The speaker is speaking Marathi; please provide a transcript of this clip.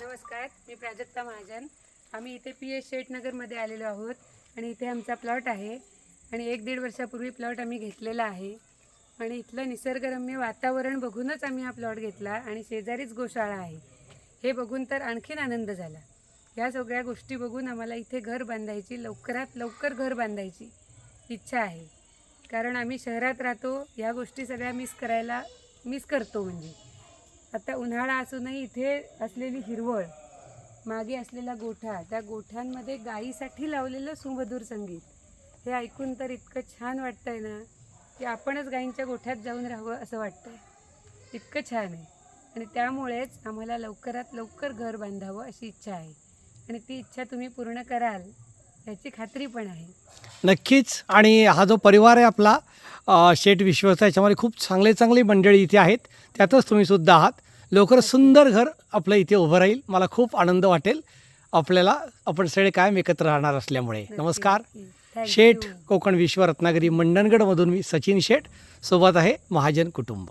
नमस्कार मी प्राजक्ता महाजन. आम्ही इथे पी एस शेटनगरमध्ये आलेलो आहोत आणि इथे आमचा प्लॉट आहे आणि एक दीड वर्षापूर्वी प्लॉट आम्ही घेतलेला आहे. आणि इथलं निसर्गरम्य वातावरण बघूनच आम्ही हा प्लॉट घेतला आणि शेजारीच गोशाळा आहे. हे बघून तर आणखीन आनंद झाला. या सगळ्या गोष्टी बघून आम्हाला इथे घर बांधायची लवकरात लवकर घर बांधायची इच्छा आहे. कारण आम्ही शहरात राहतो या गोष्टी सगळ्या मिस करायला मिस करतो म्हणजे. आता उन्हाळा असूनही इथे असलेली हिरवळ मागे असलेला गोठा त्या गोठ्यांमध्ये गायीसाठी लावलेलं सुमधुर संगीत. हे ऐकून तर इतकं छान वाटतंय ना की आपणच गायींच्या गोठ्यात जाऊन राहावं असं वाटतंय. इतकं छान आहे. आणि त्यामुळेच आम्हाला लवकरात लवकर घर बांधावं अशी इच्छा आहे. आणि ती इच्छा तुम्ही पूर्ण कराल याची खात्री पण आहे. नक्कीच. आणि हा जो परिवार आहे आपला शेठ विश्वाचा याच्यामध्ये खूप चांगले चांगली मंडळी इथे आहेत. त्यातच तुम्ही सुद्धा आहात. लवकर सुंदर घर आपलं इथे उभं राहील. मला खूप आनंद वाटेल. आपल्याला आपण सगळे कायम एकत्र राहणार असल्यामुळे. नमस्कार. शेठ. कोकण विश्व रत्नागिरी मंडणगडमधून मी सचिन शेठ. सोबत आहे महाजन कुटुंब.